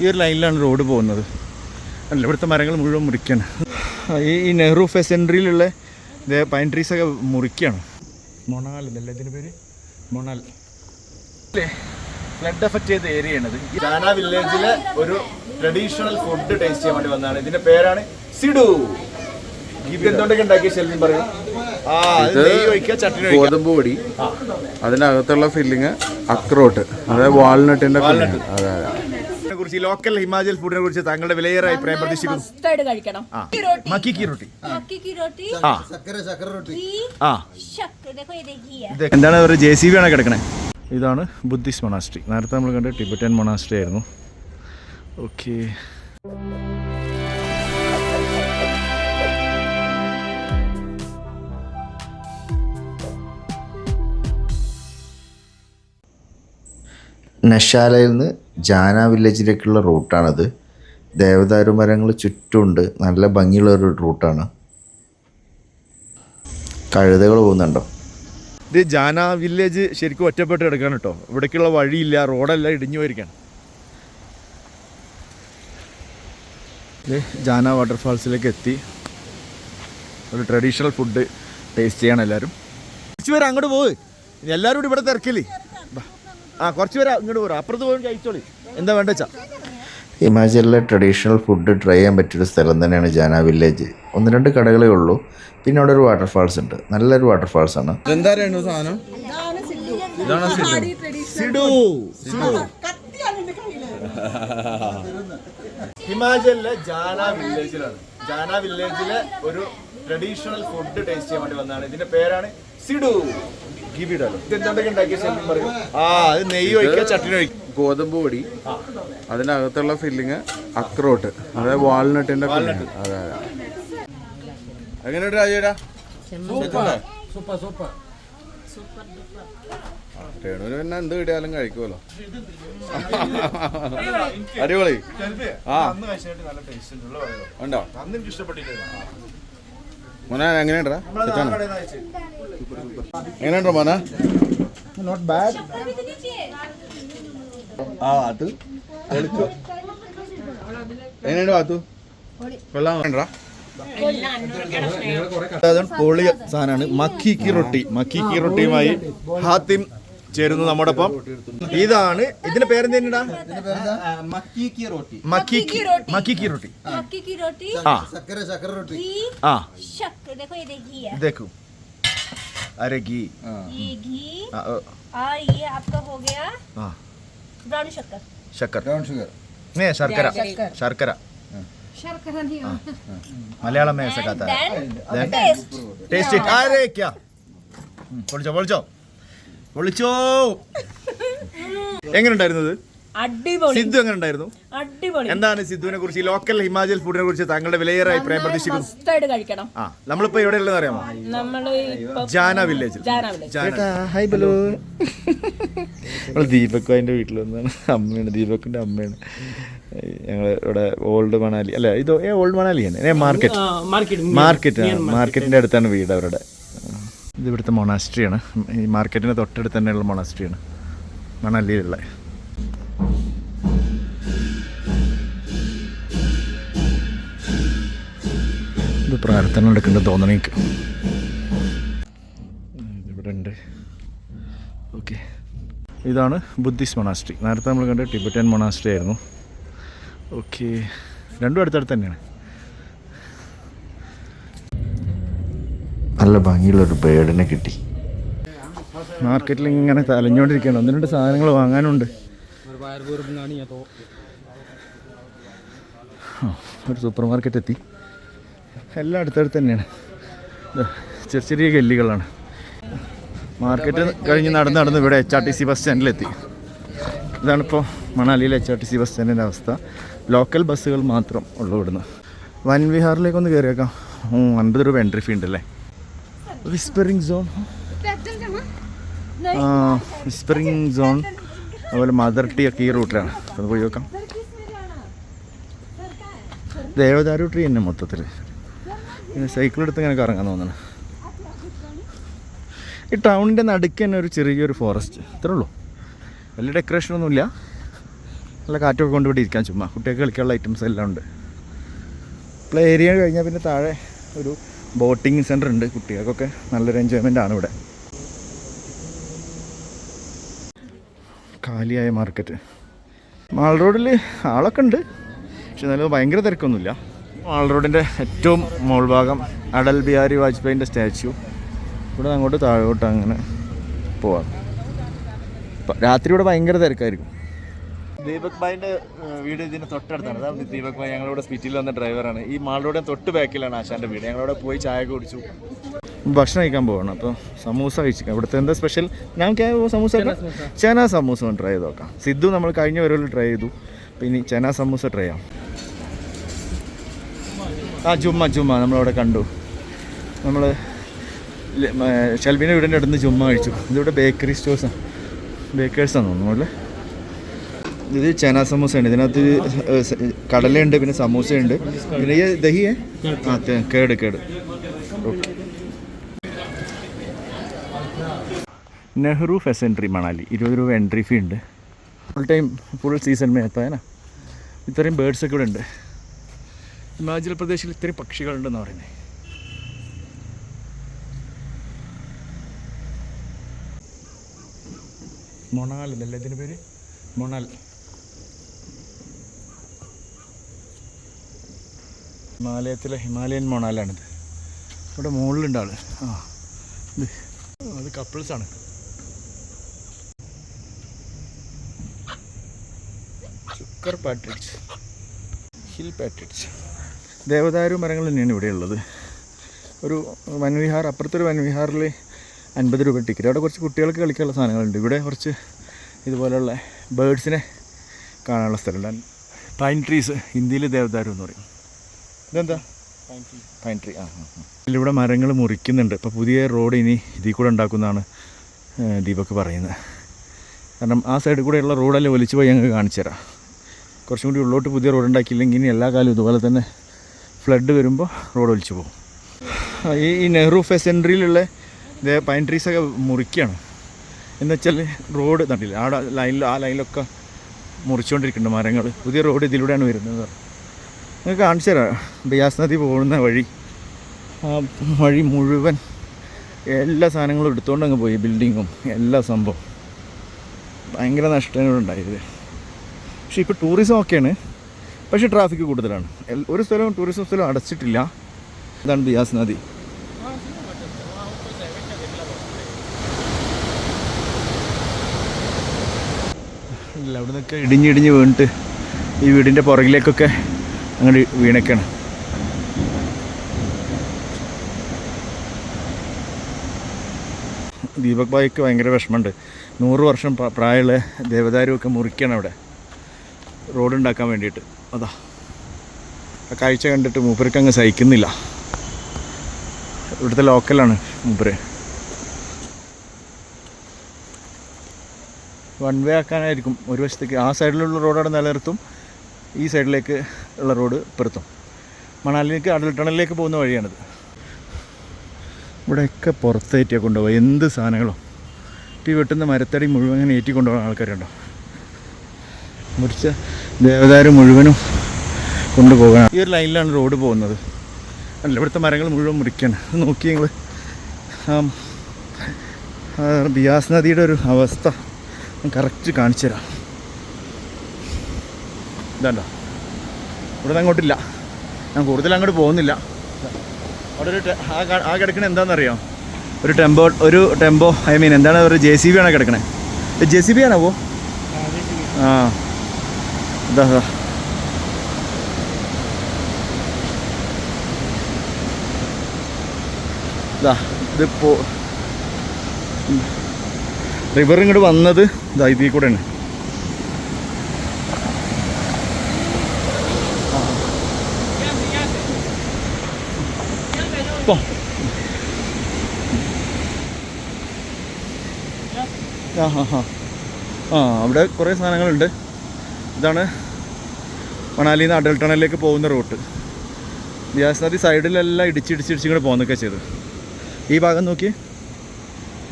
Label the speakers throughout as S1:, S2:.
S1: ഈ ഒരു ലൈനിലാണ് റോഡ് പോകുന്നത്. അല്ല ഇവിടുത്തെ മരങ്ങൾ മുഴുവൻ മുറിക്കാണ്. ഈ ഈ നെഹ്റു ഫെസൻട്രിയിലുള്ള പൈൻ ട്രീസ് ഒക്കെ മുറിക്കുകയാണ് മൊണാൽ എന്നല്ല ഇതിന്റെ പേര്? മൊണാൽ. ഫ്ലഡ് എഫക്റ്റ് ചെയ്ത ഏരിയയാണിത് ജാന വില്ലേജിലെ ഒരു ട്രഡീഷണൽ ഫുഡ് ടേസ്റ്റ് ചെയ്യാൻ വേണ്ടി വന്നതാണ്. ഇതിന്റെ പേരാണ് സിഡു. എന്തുകൊണ്ടൊക്കെ ഉണ്ടാക്കിയ പറയും.
S2: ഗോതമ്പ് പൊടി അതിനകത്തുള്ള ഫില്ലിങ് അക്രോട്ട് അതായത് വാൾനട്ടിന്റെ ഫില്ലിങ് അതെ അതെ.
S1: കുറിച്ച് ഈ ലോക്കൽ ഹിമാചൽ ഫുഡിനെ കുറിച്ച് താങ്കളുടെ വിലയേറെ അഭിപ്രായം പ്രതീക്ഷിക്കുന്നു
S3: മസ്റ്റായിട്ട് കഴിക്കണം
S1: ആ
S3: की रोटी
S1: മക്കി കി റൊട്ടി
S3: मक्की की रोटी
S1: ആ
S3: घी
S1: ആ
S3: शक्कर देखो ये देखिए
S1: ഇത് എന്താണ് ഒരു ജെ സി ബി ആണ് കിടക്കണേ ഇതാണ് ബുദ്ധിസ്റ്റ് മൊണാസ്ട്രി നേരത്തെ നമ്മൾ കണ്ട ടിബറ്റൻ മൊണാസ്ട്രി ആയിരുന്നു ഓക്കെ
S4: നഷാലയിൽ നിന്ന് ജാന വില്ലേജിലേക്കുള്ള റൂട്ടാണത്. ദേവദാരു മരങ്ങൾ ചുറ്റുമുണ്ട്. നല്ല ഭംഗിയുള്ള ഒരു റൂട്ടാണ്. കഴുതകൾ പോകുന്നുണ്ടോ?
S1: ഇത് ജാന വില്ലേജ് ശരിക്കും ഒറ്റപ്പെട്ട് കിടക്കാണ് കേട്ടോ ഇവിടേക്കുള്ള വഴിയില്ല റോഡെല്ലാം ഇടിഞ്ഞു പോയിരിക്കാണ്. ഇത് ജാന വാട്ടർഫാൾസിലേക്ക് എത്തി. ഒരു ട്രഡീഷണൽ ഫുഡ് ടേസ്റ്റ് ചെയ്യണം എല്ലാവരും. പേര് അങ്ങോട്ട് പോയി എല്ലാവരും ഇവിടെ തിരക്കില്ലേ. ആ കുറച്ച് പേര് ഇങ്ങോട്ട് പോരാ. അപ്പുറത്ത് പോയി കഴിച്ചോളി. എന്താ വേണ്ട വെച്ചാ?
S4: ഹിമാചലിലെ ട്രഡീഷണൽ ഫുഡ് ട്രൈ ചെയ്യാൻ പറ്റിയൊരു സ്ഥലം തന്നെയാണ് ജാന വില്ലേജ്. ഒന്ന് രണ്ട് കടകളേ ഉള്ളൂ. പിന്നെ അവിടെ ഒരു വാട്ടർഫാൾസ് ഉണ്ട്. നല്ലൊരു വാട്ടർഫാൾസ് ആണ്.
S2: സാധനം?
S1: സിഡു. ഹിമാചലിലെ ജാന വില്ലേജിലാണ്. ജാന വില്ലേജിലെ ഒരു ട്രഡീഷണൽ ഫുഡ് ടേസ്റ്റ് ചെയ്യാൻ വേണ്ടി വന്നതാണ്. ഇതിന്റെ പേരാണ് സിഡു. ആ അത് നെയ്യ് ഒഴിക്കുക ചട്ടിനി ഒഴിക്കുക.
S2: ഗോതമ്പ് പൊടി. അതിനകത്തുള്ള ഫില്ലിങ് അക്രോട്ട്. അതായത് വാൾനട്ടിന്റെ ഫില്ലിങ് അതെ അതെ. എങ്ങനെയുണ്ട് രാജേടാ രേണുവിന് പിന്നെ എന്ത് കിട്ടിയാലും കഴിക്കുമല്ലോ. അടിപൊളി. ആ. ഉണ്ടോ. മോന എങ്ങനെയുണ്ടാ എങ്ങനെയുണ്ടോ മോന
S1: നോട്ട് ബാഡ് ആ അത്
S2: എങ്ങനെയുണ്ട് പാത്തു
S1: കൊള്ളാണ്ടാ പൊളി സാധനമാണ്. മക്കിക്കി റൊട്ടി. മക്കിക്കി റൊട്ടിയുമായി ഹാത്തിം ചേരുന്നു നമ്മുടെ ഒപ്പം ഇതാണ്. ഇതിന്റെ പേരെന്താ മക്കിക്കി റൊട്ടി. ആ. ആ. ദേഖു अरे घी
S3: ये घी
S1: ആ, ഓ,
S3: और ये आपका हो गया
S1: ആ
S3: ब्राउन शक्कर
S1: ശർക്കര
S5: ब्राउन शुगर
S1: नहीं ശർക്കര ശർക്കര മലയാളം में ऐसा कहता है
S3: देन टेस्ट
S1: टेस्ट इट अरे क्या ഉം, പൊളിച്ചോ പൊളിച്ചോ പൊളിച്ചോ എങ്ങനെ ഉണ്ടായിരുന്നത്
S3: അടിപൊളി.
S1: സിദ്ധു എങ്ങനെ ഉണ്ടായിരുന്നു
S3: അടിപൊളി.
S1: എന്താണ് സിദ്ധുവിനെ കുറിച്ച് ലോക്കൽ ഹിമാചൽ ഫുഡിനെ കുറിച്ച് താങ്കളുടെ വിലയേറെ അഭിപ്രായം പ്രതീക്ഷിക്കുന്നു
S3: മസ്റ്റായിട്ട് കഴിക്കണം.
S1: ആ നമ്മളിപ്പോ എവിടെ ഉള്ളത് അറിയാമോ?
S3: നമ്മൾ ഇപ്പൊ
S1: ജാന വില്ലേജിൽ
S3: ജാന
S1: വില്ലേജ്. ഹായ് ബലു. നമ്മൾ ദീപക് അതിന്റെ വീട്ടിൽ വന്നാണ് അമ്മയാണ് ദീപക്കിന്റെ അമ്മയാണ്. ഞങ്ങൾ ഇവിടെ ഓൾഡ് മണാലി. അല്ല ഇത് ഏ ഓൾഡ് മണാലി തന്നെ. മാർക്കറ്റ് മാർക്കറ്റ് മാർക്കറ്റിന്റെ അടുത്താണ് വീട് അവരുടെ. ഇത് ഇവിടുത്തെ മൊണാസ്ട്രിയാണ് ഈ മാർക്കറ്റിന് തൊട്ടടുത്ത് തന്നെയുള്ള മൊണാസ്ട്രിയാണ് മണാലിയിലുള്ള. ഇത് പ്രാർത്ഥന നടക്കുന്നുണ്ട് തോന്നണേക്ക് ഇവിടെ ഉണ്ട് ഓക്കെ. ഇതാണ് ബുദ്ധിസ്റ്റ് മൊണാസ്ട്രി. നേരത്തെ നമ്മൾ കണ്ട ടിബറ്റൻ മൊണാസ്ട്രി ആയിരുന്നു. ഓക്കെ. രണ്ടും അടുത്തടുത്ത് തന്നെയാണ്.
S4: നല്ല ഭംഗിയുള്ളൊരു ബേഡിനെ കിട്ടി.
S1: മാർക്കറ്റിൽ ഇങ്ങനെ തലഞ്ഞുകൊണ്ടിരിക്കുകയാണ് ഒന്ന് രണ്ട് സാധനങ്ങൾ വാങ്ങാനുണ്ട്. ഒരു സൂപ്പർ മാർക്കറ്റ് എത്തി. എല്ലാം അടുത്തടുത്ത് തന്നെയാണ്. ചെറിയ ചെറിയ ഗല്ലികളാണ് മാർക്കറ്റ് കഴിഞ്ഞ് നടന്ന് നടന്ന് ഇവിടെ H R T C bus സ്റ്റാൻഡിലെത്തി ഇതാണിപ്പോൾ മണാലിയിലെ H R T C bus സ്റ്റാൻഡിന്റെ അവസ്ഥ. ലോക്കൽ ബസ്സുകൾ മാത്രം ഉള്ളൂ ഇവിടുന്ന്. വൻ വിഹാറിലേക്കൊന്ന് കയറിയേക്കാം ഉം, അൻപത് രൂപ എൻട്രി ഫീ ഉണ്ടല്ലേ? വിസ്പറിംഗ് സോൺ ആ വിസ്പറിംഗ് സോൺ അതുപോലെ മദർ ടീ ഒക്കെ ഈ റൂട്ടിലാണ് അത് പോയി നോക്കാം. ദേവദാരു ട്രീ തന്നെ മൊത്തത്തിൽ പിന്നെ സൈക്കിൾ എടുത്ത് ഇങ്ങനെ കറങ്ങാൻ തോന്നണം. ഈ ടൗണിന്റെ നടുക്ക് തന്നെ ഒരു ചെറിയൊരു ഫോറസ്റ്റ് ഇത്രേ ഉള്ളൂ. വലിയ ഡെക്കറേഷനൊന്നുമില്ല നല്ല കാറ്റൊക്കെ കൊണ്ടുപോയി ഇരിക്കാൻ ചുമ്മാ. കുട്ടികൾക്ക് കളിക്കാനുള്ള ഐറ്റംസ് എല്ലാം ഉണ്ട്. പ്ലേ ഏരിയ കഴിഞ്ഞാൽ പിന്നെ താഴെ ഒരു ബോട്ടിംഗ് സെന്റർ ഉണ്ട്. കുട്ടികൾക്കൊക്കെ നല്ലൊരു എൻജോയ്മെന്റ് ആണ് ഇവിടെ. കാലിയായ മാർക്കറ്റ് മാൾ റോഡിൽ ആളൊക്കെ ഉണ്ട്. പക്ഷെ എന്നാലും ഭയങ്കര തിരക്കൊന്നുമില്ല. മാൾ റോഡിന്റെ ഏറ്റവും മോൾ ഭാഗം അടൽ ബിഹാരി വാജ്പേയിന്റെ സ്റ്റാച്യു. ഇവിടെ അങ്ങോട്ട് താഴോട്ട് അങ്ങനെ പോവാം. രാത്രി ഇവിടെ ഭയങ്കര തിരക്കായിരിക്കും. ദീപക് ഭായിന്റെ വീട് ഇതിന് തൊട്ടടുത്താണ്. അതാണ് ദീപക് ഭായ് ഞങ്ങളിവിടെ സ്പിറ്റിൽ വന്ന ഡ്രൈവറാണ് ഈ മാൾ റോഡിന് തൊട്ട് ബാക്കിലാണ് ആശാന്റെ വീട്. ഞങ്ങളവിടെ പോയി ചായ കുടിച്ചു. ഭക്ഷണം കഴിക്കാൻ പോവാണ്. അപ്പോൾ സമൂസ കഴിച്ചിരിക്കാം. ഇവിടുത്തെ എന്താ സ്പെഷ്യൽ ഞങ്ങൾക്ക് സമൂസ ചന സമൂസ. ഒന്ന് ട്രൈ ചെയ്ത് നോക്കാം. സിദ്ധു നമ്മൾ കഴിഞ്ഞ വരവിൽ ട്രൈ ചെയ്തു. പിന്നെ ചന സമൂസ ട്രൈ ചെയ്യാം. ആ ജുമ്മ ജുമ്മ. നമ്മളവിടെ കണ്ടു. നമ്മൾ ഷെൽബിന്റെ വീടിന്റെ അടുത്ത് ചുമ കഴിച്ചു. ഇതിവിടെ ബേക്കറി സ്റ്റോഴ്സാണ് ബേക്കേഴ്സാണ് തോന്നുന്നു അല്ലേ? ഇത് ചന സമൂസയാണ്. ഇതിനകത്ത് കടലയുണ്ട് പിന്നെ സമൂസയുണ്ട്. പിന്നെ ഈ ദഹിയേ ആ കേട് കേട്. ഓക്കെ. നെഹ്റു ഫെസൻട്രി മണാലി. ഇരുപത് രൂപ എൻട്രി ഫീ ഉണ്ട്. ഫുൾ ടൈം ഫുൾ സീസൺ മേ ഇത്രയും ബേഡ്സൊക്കെ ഇവിടെ ഉണ്ട്. ഹിമാചൽ പ്രദേശിൽ ഇത്രയും പക്ഷികളുണ്ടെന്ന് പറയുന്നത് മൊണാൽ എന്നല്ലേ ഇതിന്റെ പേര്? മൊണാൽ. ഹിമാലയത്തിലെ ഹിമാലയൻ മൊണാലാണിത്. ഇവിടെ മുകളിലുണ്ട് ആൾ. ആ ഇത് അത് കപ്പിൾസാണ് ചുക്കർ പാട്രിഡ്ജ് ഹിൽ പാട്രിഡ്ജ് ദേവദാരു മരങ്ങൾ തന്നെയാണ് ഇവിടെയുള്ളത് ഒരു വനവിഹാർ അപ്പുറത്തൊരു വൻവിഹാറിൽ അൻപത് രൂപ ടിക്കറ്റ് അവിടെ കുറച്ച് കുട്ടികൾക്ക് കളിക്കാനുള്ള സാധനങ്ങളുണ്ട്. ഇവിടെ കുറച്ച് ഇതുപോലെയുള്ള ബേഡ്സിനെ കാണാനുള്ള സ്ഥലമുണ്ട്. പൈൻ ട്രീസ് ഹിന്ദിയിൽ ദേവദാരു എന്ന് പറയും. ഇതെന്താ? പൈൻ ട്രീ ആ. ഇതിലിവിടെ മരങ്ങൾ മുറിക്കുന്നുണ്ട്. ഇപ്പോൾ പുതിയ റോഡ് ഇനി ഇതിൽ കൂടെ ഉണ്ടാക്കുന്നതാണ് ദീപക്ക് ദീപക് പറയുന്നത്. കാരണം ആ സൈഡിൽ കൂടെയുള്ള റോഡല്ലേ ഒലിച്ച് പോയി ഞങ്ങൾക്ക് കാണിച്ചു തരാം കുറച്ചും കൂടി ഉള്ളോട്ട് പുതിയ റോഡ് ഉണ്ടാക്കിയില്ലെങ്കിൽ ഇനി എല്ലാ കാലവും ഇതുപോലെ തന്നെ ഫ്ലഡ് വരുമ്പോൾ റോഡ് ഒലിച്ചു പോകും. ഈ ഈ നെഹ്റു ഫെസൻട്രിയിലുള്ള പൈൻ ട്രീസൊക്കെ മുറിക്കുകയാണ് എന്ന് വെച്ചാൽ റോഡ് തണ്ടില്ല ആ ലൈനിൽ ആ ലൈനിലൊക്കെ മുറിച്ചുകൊണ്ടിരിക്കുന്നുണ്ട് മരങ്ങൾ പുതിയ റോഡ് ഇതിലൂടെയാണ് വരുന്നത്. നിങ്ങൾക്ക് കാണിച്ചു തരാം. ബിയാസ് നദി പോകുന്ന വഴി. ആ വഴി മുഴുവൻ എല്ലാ സാധനങ്ങളും എടുത്തുകൊണ്ട് അങ്ങ് പോയി. ബിൽഡിങ്ങും എല്ലാ സംഭവം. ഭയങ്കര നഷ്ടങ്ങളുണ്ടായത്. പക്ഷേ ഇപ്പോൾ ടൂറിസം ഒക്കെയാണ്. പക്ഷേ ട്രാഫിക് കൂടുതലാണ്. ഒരു സ്ഥലവും ടൂറിസം സ്ഥലവും അടച്ചിട്ടില്ല. ഇതാണ് ബിയാസ് നദി. അവിടെ നിന്നൊക്കെ ഇടിഞ്ഞിടിഞ്ഞ് വീണിട്ട് ഈ വീടിന്റെ പുറകിലേക്കൊക്കെ അങ്ങോട്ട് വീണൊക്കെയാണ് ദീപക് ഭായിക്ക് ഭയങ്കര വിഷമമുണ്ട്. നൂറ് വർഷം പ്ര- പ്രായമുള്ള ദേവദാരുമൊക്കെ മുറിക്കണം അവിടെ. റോഡ് ഉണ്ടാക്കാൻ വേണ്ടിയിട്ട്. അതാ. ആ കാഴ്ച കണ്ടിട്ട് മൂപ്പർക്ക് അങ്ങ് സഹിക്കുന്നില്ല. ഇവിടുത്തെ ലോക്കലാണ് മൂപ്പര്. വൺ വേ ആക്കാനായിരിക്കും. ഒരു വശത്തേക്ക് ആ സൈഡിലുള്ള റോഡ് അവിടെ നിലനിർത്തും. ഈ സൈഡിലേക്ക് ഉള്ള റോഡ് പെടുത്തും മണാലിലേക്ക് അടൽ ടണലിലേക്ക് പോകുന്ന വഴിയാണിത്. ഇവിടെയൊക്കെ പുറത്തേറ്റിയാണ് കൊണ്ടുപോകുക എന്ത് സാധനങ്ങളും. ഇപ്പോൾ ഈ വെട്ടുന്ന മരത്തടി മുഴുവൻ അങ്ങനെ ഏറ്റി കൊണ്ടുപോകുന്ന ആൾക്കാരുണ്ടോ? മുറിച്ച ദേവദാരു മുഴുവനും കൊണ്ടുപോകണം. ഈ ഒരു ലൈനിലാണ് റോഡ് പോകുന്നത്. അല്ല ഇവിടുത്തെ മരങ്ങൾ മുഴുവൻ മുറിക്കണം. അത് നോക്കി ഞങ്ങൾ ബിയാസ് നദിയുടെ ഒരു അവസ്ഥ ഞാൻ കറക്റ്റ് കാണിച്ചു തരാം. ഇതാണ്ടോ? ഇവിടെ നിന്ന് അങ്ങോട്ടില്ല. ഞാൻ കൂടുതൽ അങ്ങോട്ട് പോകുന്നില്ല. അവിടെ ഒരു ആ കിടക്കണ എന്താണെന്നറിയോ? ഒരു ടെമ്പോ ഒരു ടെമ്പോ ഐ മീൻ എന്താണ് ഒരു ജെ സി ബി ആണോ കിടക്കണേ? ജെ സി ബി ആണോ പോ? ആ. ഇതാ ഇതാ. ഇതാ ഇതിപ്പോ റിവർ ഇങ്ങോട്ട് വന്നത് ഇതാ ഇതിൽ കൂടെയാണ്. പോ ആ ഹാ ഹാ ആ അവിടെ കുറേ സാധനങ്ങളുണ്ട്. ഇതാണ് മണാലിയിൽ നിന്ന് അടൽ ടണലിലേക്ക് പോകുന്ന റൂട്ട്. വ്യാസ് നദി സൈഡിലെല്ലാം ഇടിച്ചിടിച്ചിടിച്ച് ഇങ്ങോട്ട് പോകുന്നൊക്കെ ചെയ്ത്. ഈ ഭാഗം നോക്കി.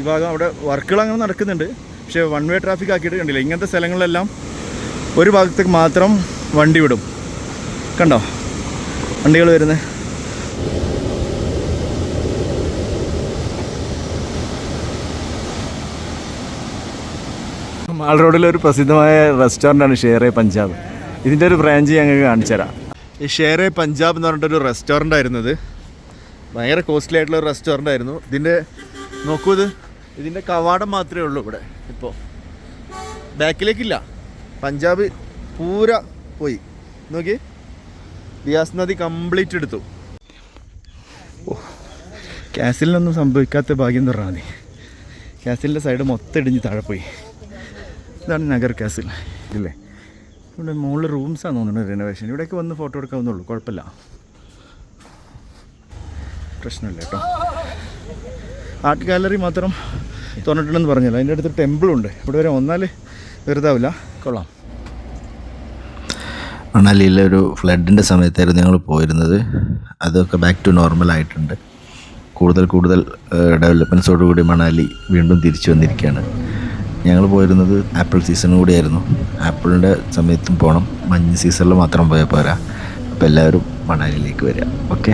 S1: ഈ ഭാഗം അവിടെ വർക്കുകൾ അങ്ങനെ നടക്കുന്നുണ്ട്. പക്ഷേ വൺ വേ ട്രാഫിക് ആക്കിയിട്ട് കണ്ടില്ല. ഇങ്ങനത്തെ സ്ഥലങ്ങളിലെല്ലാം ഒരു ഭാഗത്തേക്ക് മാത്രം വണ്ടി വിടും. കണ്ടോ? വണ്ടികൾ വരുന്നത്. മാൾ റോഡിലെ ഒരു പ്രസിദ്ധമായ റെസ്റ്റോറന്റാണ് ഷേറെ പഞ്ചാബ്. ഇതിന്റെ ഒരു ബ്രാഞ്ച് ഞങ്ങൾക്ക് കാണിച്ചു തരാം ഈ ഷേറെ പഞ്ചാബ് എന്ന് പറഞ്ഞിട്ടൊരു റെസ്റ്റോറന്റ് ആയിരുന്നത് ഭയങ്കര കോസ്റ്റ്ലി ആയിട്ടുള്ള ഒരു റെസ്റ്റോറന്റ് ആയിരുന്നു ഇതിന്റെ നോക്കൂ ഇത്. ഇതിന്റെ കവാടം മാത്രമേ ഉള്ളൂ ഇവിടെ. ഇപ്പോൾ ബാക്കിലേക്കില്ല. പഞ്ചാബ് പൂര പോയി. നോക്കി ബിയാസ് നദി കംപ്ലീറ്റ് എടുത്തു. ഓ കാസിലിനൊന്നും സംഭവിക്കാത്ത ഭാഗ്യം തുറന്നാൽ മതി. ക്യാസിലിന്റെ സൈഡ് മൊത്തം ഇടിഞ്ഞ് താഴെ പോയി. ഇതാണ് നഗർ കാസിൽ ഇല്ലേ? ഇവിടെ മുകളിൽ റൂംസാണ് തോന്നുന്നത് റിനോവേഷൻ ഇവിടേക്ക് വന്ന് ഫോട്ടോ എടുക്കാവുന്നുള്ളൂ കുഴപ്പമില്ല. പ്രശ്നമില്ല കേട്ടോ. ആർട്ട് ഗാലറി മാത്രം തുറന്നിട്ടുണ്ടെന്ന് പറഞ്ഞല്ലോ. അതിന്റെ അടുത്ത് ടെമ്പിളുണ്ട് ഇവിടെ വരെ വന്നാൽ വെറുതാവില്ല. കൊള്ളാം.
S4: മണാലിയിലെ ഒരു ഫ്ലഡിന്റെ സമയത്തായിരുന്നു ഞങ്ങൾ പോയിരുന്നത്. അതൊക്കെ ബാക്ക് ടു നോർമൽ ആയിട്ടുണ്ട്. കൂടുതൽ കൂടുതൽ ഡെവലപ്മെന്റ്സോടുകൂടി മണാലി വീണ്ടും തിരിച്ചു വന്നിരിക്കുകയാണ്. ഞങ്ങൾ പോയിരുന്നത് ആപ്പിൾ സീസണും കൂടിയായിരുന്നു. ആപ്പിളിന്റെ സമയത്തും പോകണം മഞ്ഞ് സീസണിൽ മാത്രം പോയാൽ പോരാ. അപ്പോൾ എല്ലാവരും മണാലിയിലേക്ക് വരിക ഓക്കെ?